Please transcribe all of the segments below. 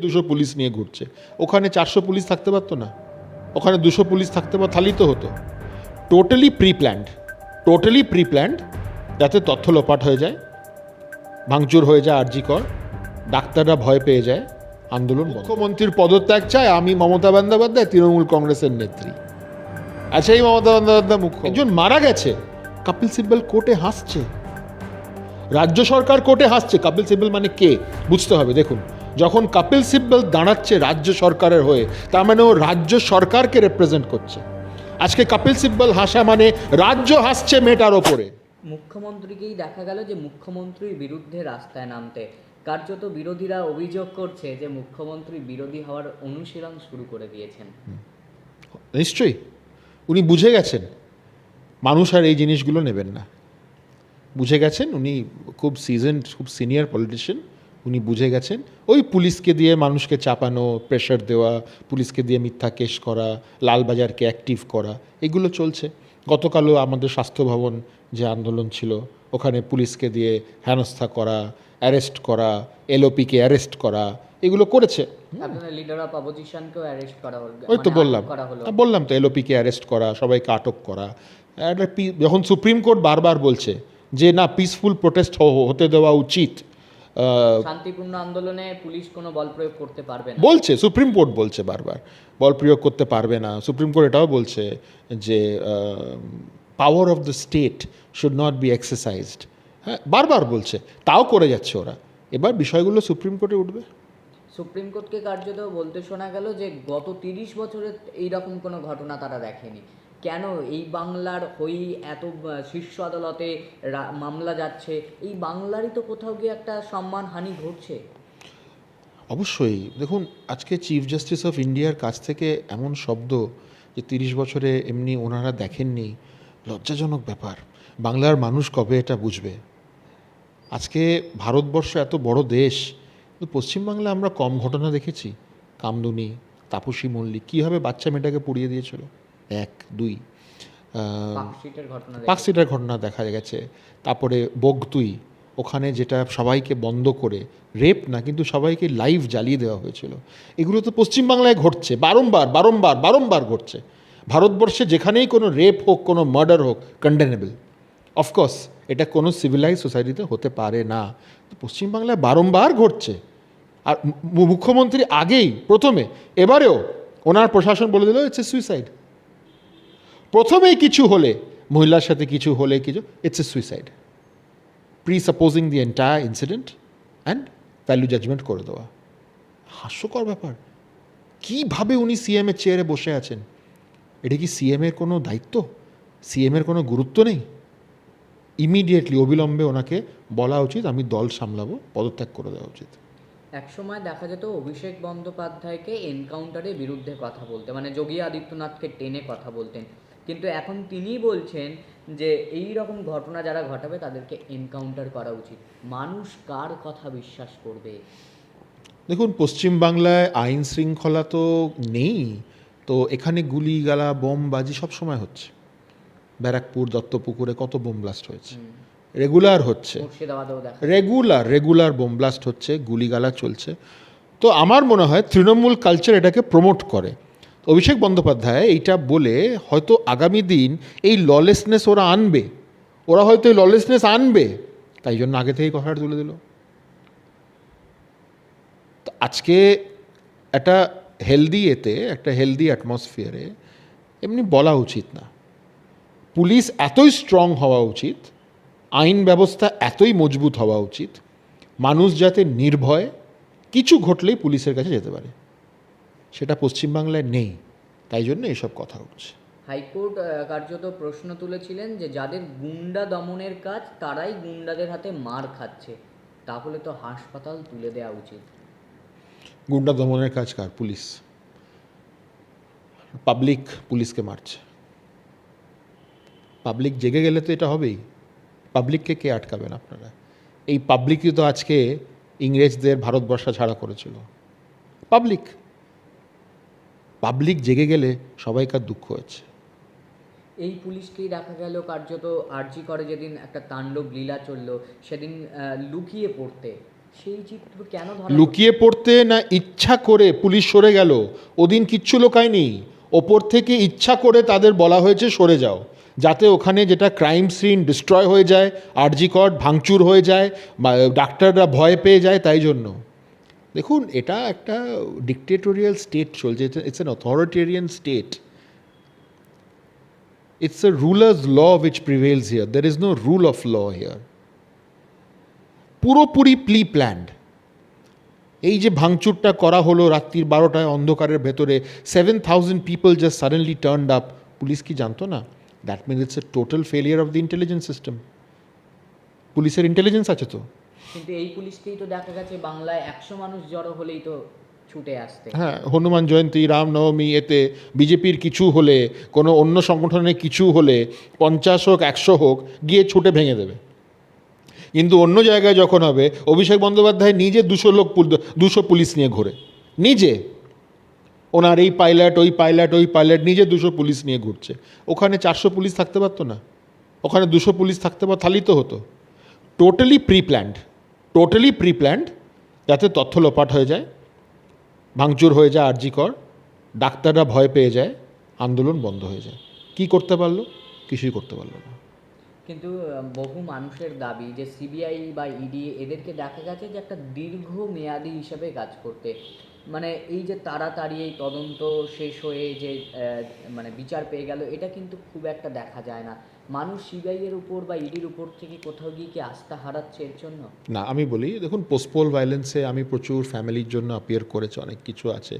দুশো পুলিশ নিয়ে ঘুরছে। ওখানে চারশো পুলিশ থাকতে পারতো না। ওখানে দুশো পুলিশ থাকতে পার তাহলেই তো হতো। Totally pre planned totally pre planned যাতে তথ্য লোপাট হয়ে যায় ভাঙচুর হয়ে যায় আরজি কর ডাক্তাররা ভয় পেয়ে যায় আন্দোলন মুখ্যমন্ত্রীর পদত্যাগ চায় আমি মমতা বন্দ্যোপাধ্যায় তৃণমূল কংগ্রেসের নেত্রী। আচ্ছা এই মমতা বন্দ্যোপাধ্যায় মুখ্য একজন মারা গেছে। কপিল সিব্বল কোর্টে হাসছে। রাজ্য সরকার কোর্টে হাসছে। কপিল সিব্বল মানে কে? বুঝতে হবে দেখুন। যখন কপিল সিব্বল দাঁড়াচ্ছে রাজ্য সরকারের হয়ে তার মানে ও রাজ্য সরকারকে রিপ্রেজেন্ট করছে। আজকে কপিল সিব্বল হাসা মানে রাজ্য হাসছে মেয়েটার ওপরে। মুখ্যমন্ত্রীকেই দেখা গেল যে মুখ্যমন্ত্রীর বিরুদ্ধে রাস্তায় নামতে। কার্যত বিরোধীরা অভিযোগ করছে যে মুখ্যমন্ত্রী বিরোধী হওয়ার অনুশীলন শুরু করে দিয়েছেন। নিশ্চয়ই। উনি বুঝে গেছেন। মানুষ আর এই জিনিসগুলো নেবেন না। বুঝে গেছেন উনি খুব সিজন খুব সিনিয়র পলিটিশিয়ান উনি বুঝে গেছেন। ওই পুলিশকে দিয়ে মানুষকে চাপানো প্রেশার দেওয়া পুলিশকে দিয়ে মিথ্যা কেস করা লালবাজারকে অ্যাক্টিভ করা এগুলো চলছে। গতকালও আমাদের স্বাস্থ্য ভবন যে আন্দোলন ছিল ওখানে পুলিশকে দিয়ে হেনস্থা করা অ্যারেস্ট করা এলওপিকে অ্যারেস্ট করা এগুলো করেছে। ওই তো মানে বললাম। বললাম তো এলওপিকে অ্যারেস্ট করা সবাইকে আটক করা। যখন সুপ্রিম কোর্ট বারবার বলছে যে না পিসফুল প্রোটেস্ট হতে দেওয়া উচিত। শান্তিপূর্ণ আন্দোলনে পুলিশ কোনো বল প্রয়োগ করতে পারবে না। বলছে সুপ্রিম কোর্ট বলছে বারবার বল প্রয়োগ করতে পারবে না। সুপ্রিম কোর্ট এটাও বলছে যে power of the state should not be exercised হ্যাঁ বারবার বলছে তাও করে যাচ্ছে ওরা। এবার বিষয়গুলো সুপ্রিম কোর্টে উঠবে। সুপ্রিম কোর্টকে কার্যত বলতে শোনা গেল যে গত তিরিশ বছরে এইরকম কোনো ঘটনা তারা দেখেনি। কেন এই বাংলার হয়েই এত শীর্ষ আদালতে মামলা যাচ্ছে? এই বাংলারই তো কোথাও গিয়ে একটা সম্মানহানি ঘটছে। অবশ্যই। দেখুন, আজকে চিফ জাস্টিস অফ ইন্ডিয়ার কাছ থেকে এমন শব্দ যে তিরিশ বছরে এমনি ওনারা দেখেননি, লজ্জাজনক ব্যাপার। বাংলার মানুষ কবে এটা বুঝবে? আজকে ভারতবর্ষ এত বড় দেশ, কিন্তু পশ্চিমবাংলা আমরা কম ঘটনা দেখেছি। কামদুনি তাপসী মল্লিক, কীভাবে বাচ্চা মেয়েটাকে পুড়িয়ে দিয়েছিল? এক দুই আহ, পার্কস্ট্রিটের ঘটনা দেখে। গেছে। তারপরে বগতুই ওখানে যেটা সবাইকে বন্ধ করে রেপ না কিন্তু সবাইকে লাইভ জ্বালিয়ে দেওয়া হয়েছিল। এগুলো তো পশ্চিমবাংলায় ঘটছে বারংবার বারংবার বারংবার ঘটছে। ভারতবর্ষে যেখানেই কোনো রেপ হোক কোনো মার্ডার হোক কন্ডেনেবল অফকোর্স এটা কোনো সিভিলাইজ সোসাইটিতে হতে পারে না। পশ্চিমবাংলায় বারংবার ঘটছে। আর মুখ্যমন্ত্রী আগেই প্রথমে এবারেও ওনার প্রশাসন বলে দিল ইটস এ সুইসাইড প্রথমেই কিছু হলে, মহিলার সাথে কিছু হলে কিছু it's a suicide presupposing the entire incident and value judgement করে দেওয়া। হাস্যকর ব্যাপার। কীভাবে উনি সিএমের চেয়ারে বসে আছেন? এটা কি সিএমের কোনো দায়িত্ব? সিএমের কোনো গুরুত্ব নেই? ইমিডিয়েটলি অবিলম্বে ওনাকে বলা উচিত, আমি দল সামলাবো, পদত্যাগ করে দেওয়া উচিত। একসময় দেখা যেত অভিষেক বন্দ্যোপাধ্যায়কে এনকাউন্টারের বিরুদ্ধে কথা বলতে মানে যোগী আদিত্যনাথকে টেনে কথা বলতেন। কিন্তু এখন তিনি বলছেন যে এই রকম ঘটনা যারা ঘটাবে তাদেরকে এনকাউন্টার করা উচিত। মানুষ কার কথা বিশ্বাস করবে? দেখুন পশ্চিমবাংলায় আইন শৃঙ্খলা তো নেই তো এখানে গুলি গালা বোম বাজি সব সময় হচ্ছে। ব্যারাকপুর দত্তপুকুরে কত বোম ব্লাস্ট হয়েছে। রেগুলার হচ্ছে। রেগুলার রেগুলার বোম ব্লাস্ট হচ্ছে গুলিগালা চলছে। তো আমার মনে হয় তৃণমূল কালচার এটাকে প্রমোট করে। অভিষেক বন্দ্যোপাধ্যায় এইটা বলে হয়তো আগামী দিন এই ললেসনেস ওরা আনবে। ওরা হয়তো এই ললেসনেস আনবে। তাই জন্য আগে থেকেই কথাটা তুলে দিল। আজকে একটা হেলদি এতে, একটা হেলদি অ্যাটমসফিয়ারে এমনি বলা উচিত না। পুলিশ এতই স্ট্রং হওয়া উচিত, আইন ব্যবস্থা এতই মজবুত হওয়া উচিত, মানুষ যাতে নির্ভয়, কিছু ঘটলেই পুলিশের কাছে যেতে পারে। সেটা পশ্চিমবাংলায় নেই। তাই জন্য এসব কথা উঠছে হাইকোর্ট কার্যত প্রশ্ন তুলেছিলেন যে যাদের গুন্ডা দমনের কাজ তারাই গুন্ডাদের হাতে মার খাচ্ছে। তাহলে তো হাসপাতাল তুলে দেওয়া উচিত। গুন্ডা দমনের কাজ কার? পুলিশ। পাবলিক পুলিশকে মারছে। পাবলিক জেগে গেলে তো এটা হবেই। পাবলিককে কে আটকাবেন আপনারা? এই পাবলিকই তো আজকে ইংরেজদের ভারতবর্ষ ছাড়া করেছিল। পাবলিক। পাবলিক জেগে গেলে সবাইকার দুঃখ হচ্ছে এই পুলিশকেই দেখা গেল কার্যত আরজি করে যেদিন একটা তাণ্ডব লীলা চলল সেদিন লুকিয়ে পড়তে। সেই চিত্র কেন লুকিয়ে পড়তে না ইচ্ছা করে পুলিশ সরে গেল? ওদিন কিচ্ছু লোকায়নি। ওপর থেকে ইচ্ছা করে তাদের বলা হয়েছে সরে যাও। যাতে ওখানে যেটা ক্রাইম সিন ডিস্ট্রয় হয়ে যায় আরজি কট ভাঙচুর হয়ে যায় বা ডাক্তাররা ভয় পেয়ে যায় তাই জন্য। দেখুন, এটা একটা ডিকটেটোরিয়াল স্টেট চলছে it's an authoritarian state it's a rulers law which prevails here there is no rule of law here পুরোপুরি প্লি প্ল্যান্ড এই যে ভাঙচুরটা করা হলো রাত্রির বারোটায় অন্ধকারের ভেতরে seven thousand people just suddenly turned up police কি জানতো না? That means it's a total failure of the intelligence system পুলিশের ইন্টেলিজেন্স আছে তো? কিন্তু এই পুলিশকেই তো দেখা গেছে বাংলায় একশো মানুষ জড়ো হলেই তো ছুটে হ্যাঁ হনুমান জয়ন্তী রামনবমী এতে বিজেপির কিছু হলে, কোনো অন্য সংগঠনের কিছু হলে, পঞ্চাশ হোক, একশো হোক, গিয়ে ছুটে ভেঙে দেবে। কিন্তু অন্য জায়গায় যখন হবে, অভিষেক বন্দ্যোপাধ্যায় নিজে দুশো লোক দুশো পুলিশ নিয়ে ঘোরে। নিজে। ওনার এই পাইলট, ওই পাইলট ওই পাইলট, নিজে দুশো পুলিশ নিয়ে ঘুরছে। ওখানে চারশো পুলিশ থাকতে পারতো না। ওখানে দুশো পুলিশ থাকতে পার তো হতো। Totally pre planned totally pre planned যাতে তথ্য লোপাট হয়ে যায়, ভাঙচুর হয়ে যায় আরজি কর ডাক্তাররা ভয় পেয়ে যায়, আন্দোলন বন্ধ হয়ে যায়। কি করতে পারল? কিছুই করতে পারল না। কিন্তু বহু মানুষের দাবি যে সিবিআই বা ইডি এদেরকে দেখা গেছে যে একটা দীর্ঘ মেয়াদি হিসাবে কাজ করতে। মানে এই যে তাড়াতাড়ি এই তদন্ত শেষ হয়ে যে মানে বিচার পেয়ে গেল, এটা কিন্তু খুব একটা দেখা যায় না। মানুষ সিবিআই এর উপর বা ইডির উপর থেকে কোথাও গিয়ে কি আস্থা হারাচ্ছে এর জন্য? না আমি বলি দেখুন পোস্টপোল ভায়োলেন্সে আমি প্রচুর ফ্যামিলির জন্য অ্যাপিয়ার করেছে অনেক কিছু আছে।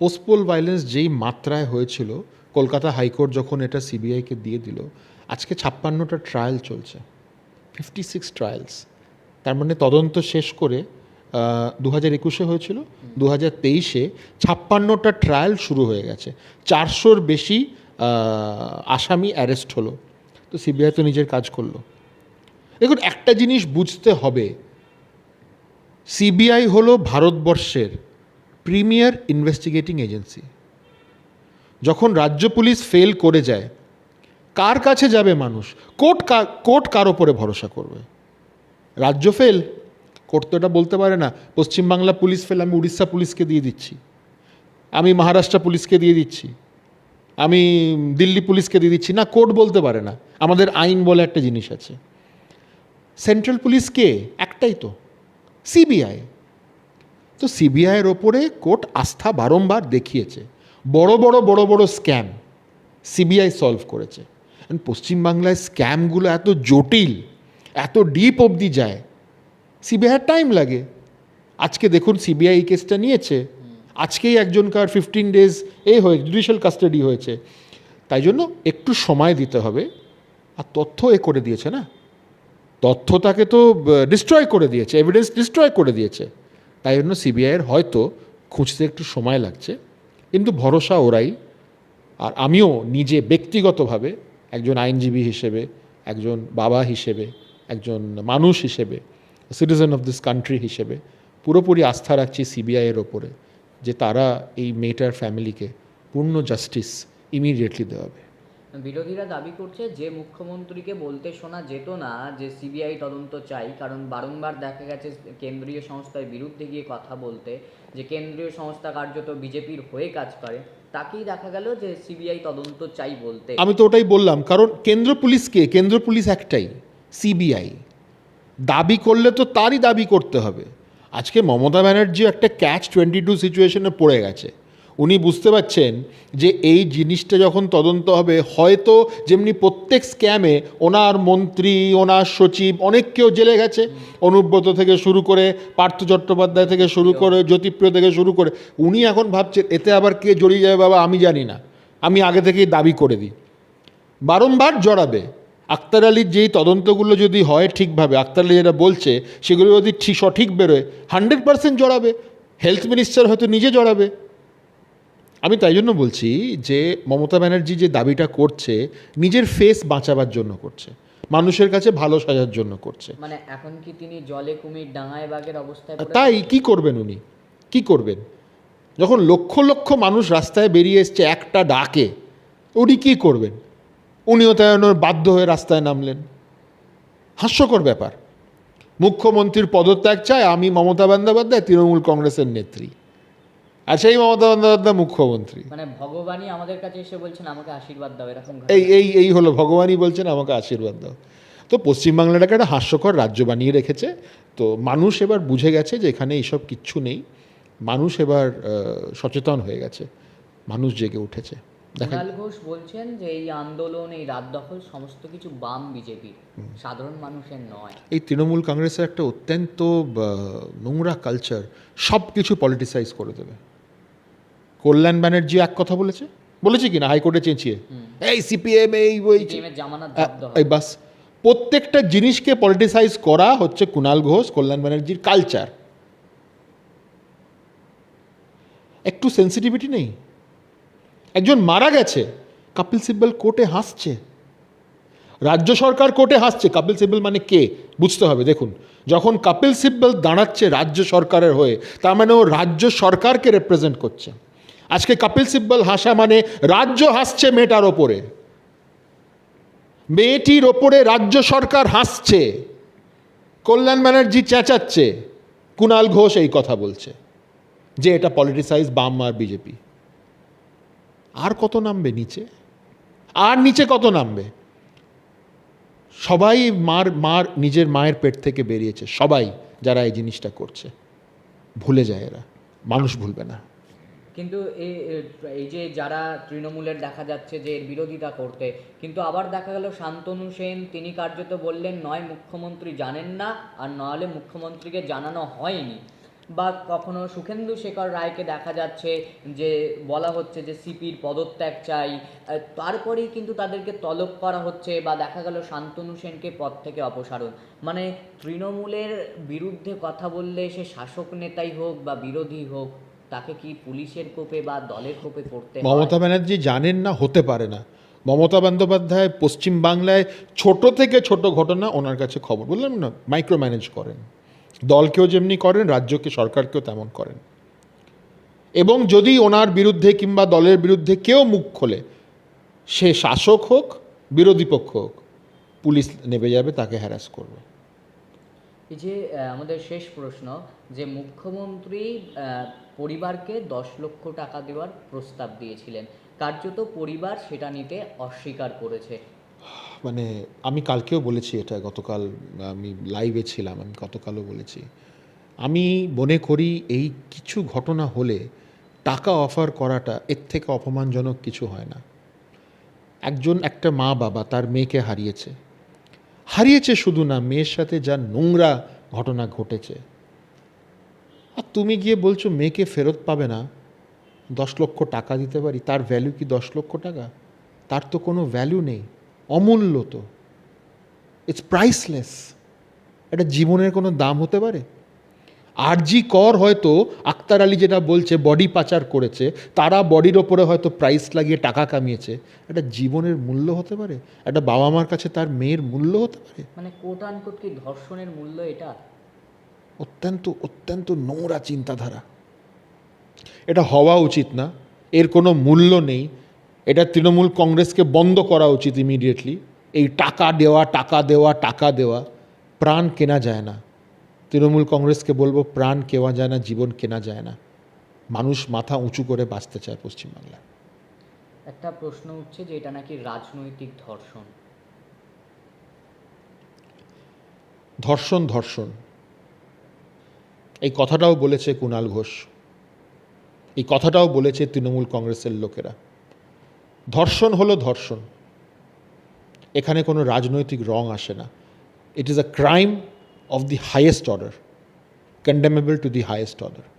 পোস্টপোল ভায়োলেন্স যেই মাত্রায় হয়েছিল কলকাতা হাইকোর্ট যখন এটা সিবিআইকে দিয়ে দিল আজকে ছাপ্পান্নটা ট্রায়াল চলছে ফিফটি সিক্স ট্রায়ালস তার মানে তদন্ত শেষ করে দু হাজার একুশে হয়েছিল দু হাজার তেইশে ছাপ্পান্নটা ট্রায়াল শুরু হয়ে গেছে। চারশোর বেশি আসামি অ্যারেস্ট হলো। তো সিবিআই তো নিজের কাজ করল। দেখুন, একটা জিনিস বুঝতে হবে। সিবিআই হলো ভারতবর্ষের প্রিমিয়ার ইনভেস্টিগেটিং এজেন্সি। যখন রাজ্য পুলিশ ফেল করে যায়, কার কাছে যাবে মানুষ? কোর্ট কোর্ট কার ওপরে ভরসা করবে? রাজ্য ফেল, কোর্ট তো এটা বলতে পারে না, পশ্চিমবাংলা পুলিশ ফেল, আমি উড়িষ্যা পুলিশকে দিয়ে দিচ্ছি। আমি মহারাষ্ট্র পুলিশকে দিয়ে দিচ্ছি। আমি দিল্লি পুলিশকে দিয়ে দিচ্ছি। না, কোর্ট বলতে পারে না। আমাদের আইন বলে একটা জিনিস আছে। সেন্ট্রাল পুলিশ কে? একটাই তো। সিবিআই। তো সিবিআইয়ের ওপরে কোর্ট আস্থা বারংবার দেখিয়েছে। বড় বড় বড় বড় স্ক্যাম সিবিআই সলভ করেছে। পশ্চিমবাংলায় স্ক্যামগুলো এত জটিল, এত ডিপ অবধি যায়। সিবিআইয়ের টাইম লাগে। আজকে দেখুন, সিবিআই কেসটা নিয়েছে। আজকেই একজনকার ফিফটিন ডেজ এ হয়ে জুডিশিয়াল কাস্টাডি হয়েছে। তাই জন্য একটু সময় দিতে হবে। আর তথ্য এ করে দিয়েছে না? তথ্য তাকে তো ডিস্ট্রয় করে দিয়েছে এভিডেন্স ডিস্ট্রয় করে দিয়েছে। তাই জন্য সিবিআইয়ের হয়তো খুঁজতে একটু সময় লাগছে। কিন্তু ভরসা ওরাই। আর আমিও নিজে ব্যক্তিগতভাবে একজন আইনজীবী হিসেবে, একজন বাবা হিসেবে, একজন মানুষ হিসেবে সিটিজেন অফ দিস কান্ট্রি হিসেবে পুরোপুরি আস্থা রাখছি সিবিআইয়ের ওপরে। যে তারা এই মেয়েটার ফ্যামিলিকে পূর্ণ জাস্টিস ইমিডিয়েটলি দেওয়াবে বিরোধীরা দাবি করছে যে মুখ্যমন্ত্রীকে বলতে শোনা যেত না যে সিবিআই তদন্ত চাই কারণ বারংবার দেখা গেছে কেন্দ্রীয় সংস্থার বিরুদ্ধে গিয়ে কথা বলতে যে কেন্দ্রীয় সংস্থা কার্যত বিজেপির হয়ে কাজ করে তাকেই দেখা গেল যে সিবিআই তদন্ত চাই বলতে। আমি তো ওটাই বললাম কারণ কেন্দ্র পুলিশকে কেন্দ্র পুলিশ একটাই সিবিআই। দাবি করলে তো তারই দাবি করতে হবে। আজকে মমতা ব্যানার্জি একটা ক্যাচ টোয়েন্টি টু সিচুয়েশনে পড়ে গেছে। উনি বুঝতে পারছেন যে এই জিনিসটা যখন তদন্ত হবে, হয়তো যেমনি প্রত্যেক স্ক্যামে ওনার মন্ত্রী, ওনার সচিব, অনেক কেউ জেলে গেছে। অনুব্রত থেকে শুরু করে পার্থ চট্টোপাধ্যায় থেকে শুরু করে, জ্যোতিপ্রিয় থেকে শুরু করে, উনি এখন ভাবছেন, এতে আবার কে জড়িয়ে যাবে? বাবা, আমি জানি না। আমি আগে থেকেই দাবি করে দিই। বারংবার জড়াবে। আক্তার আলীর যেই তদন্তগুলো যদি হয় ঠিকভাবে আক্তার আলী যেটা বলছে সেগুলো যদি ঠিক সঠিক বেরোয় হান্ড্রেড পার্সেন্ট জড়াবে। হেলথ মিনিস্টার হয়তো নিজে জড়াবে। আমি তাই জন্য বলছি যে মমতা ব্যানার্জি যে দাবিটা করছে নিজের ফেস বাঁচাবার জন্য করছে। মানুষের কাছে ভালো সাজার জন্য করছে। মানে এখন কি তিনি জলে কুমির ডাঙায় বাঘের অবস্থায় তাই কি করবেন উনি? কি করবেন? যখন লক্ষ লক্ষ মানুষ রাস্তায় বেরিয়ে এসছে একটা ডাকে উনি কি করবেন? উনিও তাই বাধ্য হয়ে রাস্তায় নামলেন। হাস্যকর ব্যাপার। মুখ্যমন্ত্রীর পদত্যাগ চায় আমি মমতা বন্দ্যোপাধ্যায় তৃণমূল কংগ্রেসের নেত্রী। আর সেই মমতা বন্দ্যোপাধ্যায় মুখ্যমন্ত্রী। মানে ভগবানই আমাদের কাছে এসে বলছেন আমাকে আশীর্বাদ দাও এরকম এই এই এই হলো ভগবানই বলছেন আমাকে আশীর্বাদ দাও। তো পশ্চিমবাংলাটাকে একটা হাস্যকর রাজ্য বানিয়ে রেখেছে। তো মানুষ এবার বুঝে গেছে যে এখানে এইসব কিচ্ছু নেই। মানুষ এবার সচেতন হয়ে গেছে। মানুষ জেগে উঠেছে। কুণাল ঘোষ বলছেন যে এই আন্দোলন এই রাত দখল সমস্ত কিছু বাম বিজেপির। সাধারণ মানুষের নয়। এই তৃণমূল কংগ্রেসের একটা অত্যন্ত নোংরা কালচার সব কিছু পলিটিসাইজ করে দেবে। কল্যাণ ব্যানার্জি এক কথা বলেছে? বলেছে কি না হাইকোর্টে চেঁচিয়ে। এই সিপিএম এই ওই এই বাস। প্রত্যেকটা জিনিসকে পলিটিসাইজ করা হচ্ছে কুণাল ঘোষ কল্যাণ ব্যানার্জির কালচার একটু সেন্সিটিভিটি নেই? একজন মারা গেছে, কপিল সিব্বল কোর্টে হাসছে। রাজ্য সরকার কোর্টে হাসছে, কপিল সিব্বল মানে কে? বুঝতে হবে, দেখুন। যখন কপিল সিব্বল দাঁড়াচ্ছে রাজ্য সরকারের হয়ে, তার মানে ও রাজ্য সরকারকে রিপ্রেজেন্ট করছে। আজকে কপিল সিব্বল হাসা মানে রাজ্য হাসছে মেয়েটার ওপরে। মেয়েটির ওপরে রাজ্য সরকার হাসছে। কল্যাণ ব্যানার্জি চেঁচাচ্ছে। কুণাল ঘোষ এই কথা বলছে, যে এটা পলিটিসাইজ বাম আর বিজেপি। আর কত নামবে নিচে? আর নিচে কত নামবে? সবাই মার মার, নিজের মায়ের পেট থেকে বেরিয়েছে, সবাই যারা এই জিনিসটা করছে। ভুলে যায় এরা, মানুষ ভুলবে না। কিন্তু এই যে যারা তৃণমূলের দেখা যাচ্ছে যে এর বিরোধিতা করতে, কিন্তু আবার দেখা গেল শান্তনু সেন, তিনি কার্যত বললেন, নয় মুখ্যমন্ত্রী জানেন না, আর নইলে মুখ্যমন্ত্রীকে জানানো হয়নি। বা কখনো সুখেন্দু শেখর রায়কে দেখা যাচ্ছে যে বলা হচ্ছে যে সিপির পদত্যাগ চাই তারপরেই কিন্তু তাদেরকে তলব করা হচ্ছে বা দেখা গেল শান্তনু সেনকে পদ থেকে অপসারণ। মানে তৃণমূলের বিরুদ্ধে কথা বললে সে শাসক নেতাই হোক বা বিরোধী হোক, তাকে কি পুলিশের কোপে বা দলের কোপে পড়তে মমতা ব্যানার্জি জানেন না, হতে পারে না। মমতা বন্দ্যোপাধ্যায় পশ্চিম বাংলায় ছোট থেকে ছোট ঘটনা ওনার কাছে খবর। বললাম না মাইক্রো ম্যানেজ করেন। দলকেও যেমনি করেন, রাজ্যকে, সরকারকেও তেমন করেন। এবং যদি ওনার বিরুদ্ধে কিংবা দলের বিরুদ্ধে কেউ মুখ খোলে, সে শাসক হোক, বিরোধী পক্ষ হোক, পুলিশ নেমে যাবে, তাকে হ্যারাস করবে। এই যে আমাদের শেষ প্রশ্ন, যে মুখ্যমন্ত্রী পরিবারকে দশ লক্ষ টাকা দেওয়ার প্রস্তাব দিয়েছিলেন। কার্যত পরিবার সেটা নিতে অস্বীকার করেছে। মানে আমি কালকেও বলেছি এটা, গতকাল আমি লাইভে ছিলাম, আমি গতকালও বলেছি। আমি মনে করি এই কিছু ঘটনা হলে টাকা অফার করাটা এর থেকে অপমানজনক কিছু হয় না। একজন একটা মা বাবা তার মেয়েকে হারিয়েছে। হারিয়েছে শুধু না, মেয়ের সাথে যা নোংরা ঘটনা ঘটেছে। আর তুমি গিয়ে বলছো মেয়েকে ফেরত পাবে না, দশ লক্ষ টাকা দিতে পারি, তার ভ্যালু কি দশ লক্ষ টাকা? তার তো কোনো ভ্যালু নেই। অমূল্য তো ইটস প্রাইসলেস এটা জীবনের কোনো দাম হতে পারে? আরজি কর হয়তো আক্তার আলী যেটা বলছে বডি পাচার করেছে তারা বডির ওপরে হয়তো প্রাইস লাগিয়ে টাকা কামিয়েছে। এটা জীবনের মূল্য হতে পারে? একটা বাবা মার কাছে তার মেয়ের মূল্য হতে পারে? মানে কোট আনকোট কি ধর্ষণের মূল্য এটা? অত্যন্ত অত্যন্ত নোংরা চিন্তাধারা। এটা হওয়া উচিত না। এর কোনো মূল্য নেই। এটা তৃণমূল কংগ্রেসকে বন্ধ করা উচিত ইমিডিয়েটলি এই টাকা দেওয়া টাকা দেওয়া টাকা দেওয়া প্রাণ কেনা যায় না। তৃণমূল কংগ্রেসকে বলব প্রাণ কেওয়া যায় না জীবন কেনা যায় না। মানুষ মাথা উঁচু করে বাঁচতে চায় পশ্চিমবাংলায়। একটা প্রশ্ন উঠছে যে এটা নাকি রাজনৈতিক ধর্ষণ? ধর্ষণ ধর্ষণ। এই কথাটাও বলেছে কুণাল ঘোষ। এই কথাটাও বলেছে তৃণমূল কংগ্রেসের লোকেরা। ধর্ষণ হলো ধর্ষণ। এখানে কোনো রাজনৈতিক রং আসে না। It is a crime of the highest order condemnable to the highest order